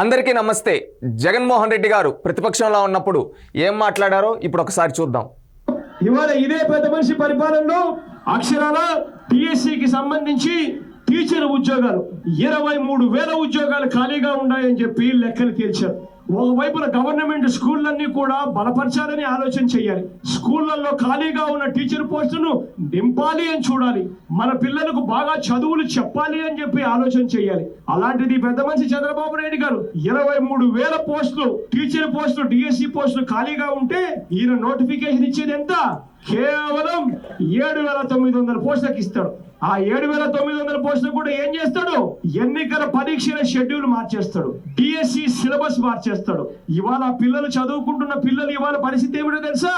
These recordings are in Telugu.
అందరికీ నమస్తే. జగన్మోహన్ రెడ్డి గారు ప్రతిపక్షంలో ఉన్నప్పుడు ఏం మాట్లాడారో ఇప్పుడు ఒకసారి చూద్దాం. ఇవాళ ఇదే పెద్ద మనిషి పరిపాలనలో అక్షరాల టిఎస్సికి సంబంధించి టీచర్ ఉద్యోగాలు. ఇరవై మూడు వేల ఉద్యోగాలు ఖాళీగా ఉన్నాయని చెప్పి లెక్కలు తేల్చారు. ఒకవైపున గవర్నమెంట్ స్కూళ్ళన్నీ కూడా బలపరచాలని ఆలోచన చేయాలి. స్కూళ్ళల్లో ఖాళీగా ఉన్న టీచర్ పోస్టును నింపాలి అని చూడాలి. మన పిల్లలకు బాగా చదువులు చెప్పాలి అని చెప్పి ఆలోచన చేయాలి. అలాంటిది పెద్ద మనిషి చంద్రబాబు నాయుడు గారు ఇరవై మూడు వేల పోస్టులు టీచర్ పోస్టులు డిఎస్సి పోస్టులు ఖాళీగా ఉంటే ఈయన నోటిఫికేషన్ ఇచ్చేది ఎంత? కేవలం ఏడు వేల తొమ్మిది వందల పోస్టులకు ఇస్తాడు ఆ ఏడు వేల తొమ్మిది వందల పోస్టులు కూడా ఏం చేస్తాడు? ఎన్నికల పరీక్షల షెడ్యూల్ మార్చేస్తాడు. డిఎస్సి సిలబస్ మార్చేస్తాడు. ఇవాళ పిల్లలు చదువుకుంటున్న పిల్లలు ఇవాళ పరిస్థితి ఏమిటో తెలుసా?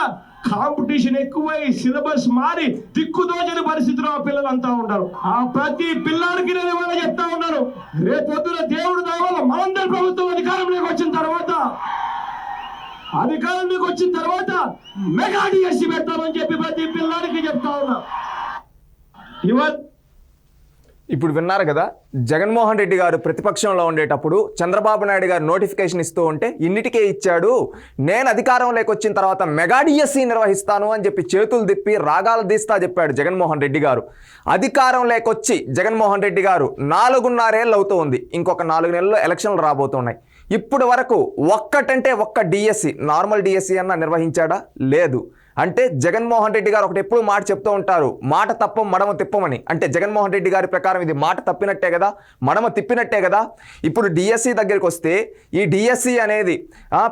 కాంపిటీషన్ ఎక్కువై సిలబస్ మారి దిక్కుదోచని పరిస్థితిలో ఆ పిల్లలంతా ఉన్నారు ఆ ప్రతి పిల్లాడికి నేను ఇవాళ చెప్తా ఉన్నారు రేపొద్దున దేవుడు దావాల మనందరి ప్రభుత్వం అధికారంలోకి వచ్చిన తర్వాత అధికారంలోకి వచ్చిన తర్వాత మెగా డిఎస్సి పెడతామని చెప్పి ప్రతి పిల్లాడికి చెప్తా ఉన్నా. ఇప్పుడు విన్నారు కదా జగన్మోహన్ రెడ్డి గారు ప్రతిపక్షంలో ఉండేటప్పుడు చంద్రబాబు నాయుడు గారు నోటిఫికేషన్ ఇస్తూ ఉంటే ఇన్నిటికే ఇచ్చాడు నేను అధికారంలోకి వచ్చిన తర్వాత మెగా డిఎస్సి నిర్వహిస్తాను అని చెప్పి చేతులు తిప్పి రాగాలు తీస్తా చెప్పాడు జగన్మోహన్ రెడ్డి గారు. అధికారం లేకొచ్చి జగన్మోహన్ రెడ్డి గారు నాలుగున్నరేళ్ళు అవుతూ ఉంది. ఇంకొక నాలుగు నెలల్లో ఎలక్షన్లు రాబోతున్నాయి. ఇప్పుడు వరకు ఒక్కటంటే ఒక్క డిఎస్సి నార్మల్ డిఎస్సి అన్న నిర్వహించాడా? లేదు. అంటే జగన్మోహన్ రెడ్డి గారు ఒకటి ఎప్పుడు మాట చెప్తూ ఉంటారు మాట తప్పం మడమ తిప్పమని. అంటే జగన్మోహన్ రెడ్డి గారి ప్రకారం ఇది మాట తప్పినట్టే కదా మడమ తిప్పినట్టే కదా. ఇప్పుడు డిఎస్సి దగ్గరికి వస్తే ఈ డిఎస్సి అనేది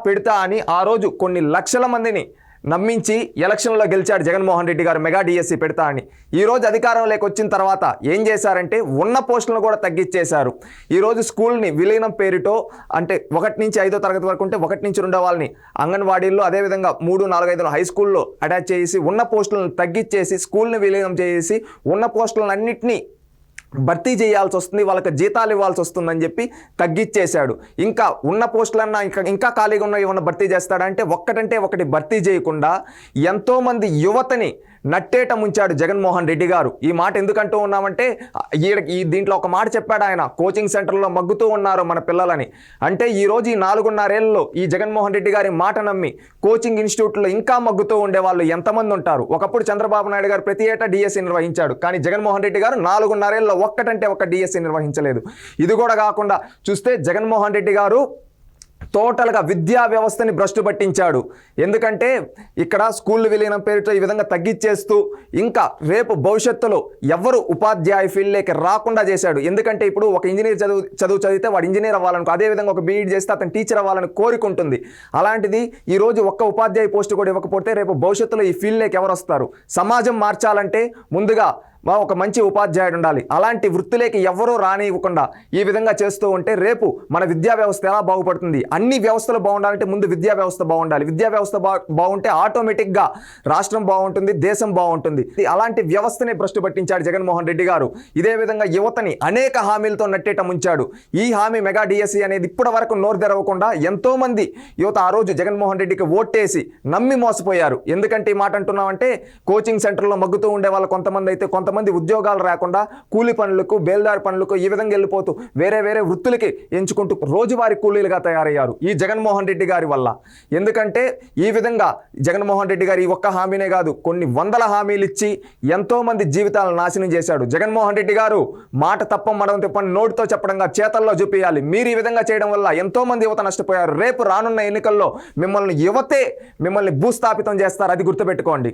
పెడతా అని ఆ రోజు కొన్ని లక్షల మందిని నమ్మించి ఎలక్షన్లో గెలిచాడు జగన్మోహన్ రెడ్డి గారు మెగా డిఎస్సి పెడతా అని ఈరోజు అధికారంలోకి వచ్చిన తర్వాత ఏం చేశారంటే ఉన్న పోస్టులను కూడా తగ్గించేశారు ఈరోజు స్కూల్ని విలీనం పేరుతో అంటే ఒకటి నుంచి ఐదో తరగతి వరకు ఉంటే ఒకటి నుంచి రెండో వాళ్ళని అంగన్వాడీల్లో అదేవిధంగా మూడు నాలుగు ఐదు హై స్కూల్లో అటాచ్ చేసి ఉన్న పోస్టులను తగ్గించేసి స్కూల్ని విలీనం చేసి ఉన్న పోస్టులను అన్నింటినీ భర్తీ చేయాల్సి వస్తుంది వాళ్ళకి జీతాలు ఇవ్వాల్సి వస్తుందని చెప్పి తగ్గిచ్చేశాడు. ఇంకా ఉన్న పోస్టులన్నా ఇంకా ఇంకా ఖాళీగా ఉన్న ఏమన్నా భర్తీ చేస్తాడంటే ఒక్కటంటే ఒకటి భర్తీ చేయకుండా ఎంతోమంది యువతని నట్టేట ముంచాడు జగన్మోహన్ రెడ్డి గారు. ఈ మాట ఎందుకంటూ ఉన్నామంటే ఈ దీంట్లో ఒక మాట చెప్పాడు ఆయన. కోచింగ్ సెంటర్లో మగ్గుతూ ఉన్నారు మన పిల్లలని. అంటే ఈరోజు ఈ నాలుగున్నరేళ్ళలో ఈ జగన్మోహన్ రెడ్డి గారి మాట నమ్మి కోచింగ్ ఇన్స్టిట్యూట్లో ఇంకా మగ్గుతూ ఉండే వాళ్ళు ఎంతమంది ఉంటారు? ఒకప్పుడు చంద్రబాబు నాయుడు గారు ప్రతి ఏటా డిఎస్సి నిర్వహించాడు. కానీ జగన్మోహన్ రెడ్డి గారు నాలుగున్నరేళ్ళలో ఒక్కటంటే ఒక డిఎస్సి నిర్వహించలేదు. ఇది కూడా కాకుండా చూస్తే జగన్మోహన్ రెడ్డి గారు టోటల్గా విద్యా వ్యవస్థని భ్రష్టు పట్టించాడు. ఎందుకంటే ఇక్కడ స్కూల్ విలీనం పేరుతో ఈ విధంగా తగ్గించేస్తూ ఇంకా రేపు భవిష్యత్తులో ఎవరు ఉపాధ్యాయ ఫీల్డ్లోకి రాకుండా చేశాడు. ఎందుకంటే ఇప్పుడు ఒక ఇంజనీర్ చదువు చదువు చదివితే వాడు ఇంజనీర్ అవ్వాలనుకో అదేవిధంగా ఒక బీఈడి చేస్తే అతను టీచర్ అవ్వాలని కోరుకుంటుంది. అలాంటిది ఈరోజు ఒక్క ఉపాధ్యాయ పోస్టు కూడా ఇవ్వకపోతే రేపు భవిష్యత్తులో ఈ ఫీల్డ్లోకి ఎవరు వస్తారు? సమాజం మార్చాలంటే ముందుగా మా ఒక మంచి ఉపాధ్యాయుడు ఉండాలి. అలాంటి వృత్తిలోకి ఎవరూ రానివ్వకుండా ఈ విధంగా చేస్తూ ఉంటే రేపు మన విద్యా వ్యవస్థ ఎలా బాగుపడుతుంది? అన్ని వ్యవస్థలు బాగుండాలంటే ముందు విద్యా వ్యవస్థ బాగుండాలి. విద్యా వ్యవస్థ బా బాగుంటే ఆటోమేటిక్గా రాష్ట్రం బాగుంటుంది దేశం బాగుంటుంది. అలాంటి వ్యవస్థనే భ్రష్టు పట్టించాడు జగన్మోహన్ రెడ్డి గారు. ఇదే విధంగా యువతని అనేక హామీలతో నట్టేట ముంచాడు. ఈ హామీ మెగా డిఎస్సి అనేది ఇప్పటి వరకు నోరు తెరవకుండా ఎంతోమంది యువత ఆ రోజు జగన్మోహన్ రెడ్డికి ఓటేసి నమ్మి మోసపోయారు. ఎందుకంటే ఈ మాట అంటున్నామంటే కోచింగ్ సెంటర్లో మగ్గుతూ ఉండే వాళ్ళు కొంతమంది అయితే కొంత కొంతమంది ఉద్యోగాలు రాకుండా కూలి పనులకు బేల్దారి పనులకు ఈ విధంగా వెళ్ళిపోతూ వేరే వేరే వృత్తులకి ఎంచుకుంటూ రోజువారి కూలీలుగా తయారయ్యారు ఈ జగన్మోహన్ రెడ్డి గారి వల్ల. ఎందుకంటే ఈ విధంగా జగన్మోహన్ రెడ్డి గారు ఈ ఒక్క హామీనే కాదు కొన్ని వందల హామీలు ఇచ్చి ఎంతోమంది జీవితాలను నాశనం చేశాడు. జగన్మోహన్ రెడ్డి గారు మాట తప్ప మడం తిప్పని నోటితో చెప్పడంగా చేతల్లో చూపించాలి మీరు ఈ విధంగా చేయడం వల్ల ఎంతోమంది యువత నష్టపోయారు. రేపు రానున్న ఎన్నికల్లో మిమ్మల్ని యువతే మిమ్మల్ని భూస్థాపితం చేస్తారు అది గుర్తుపెట్టుకోండి.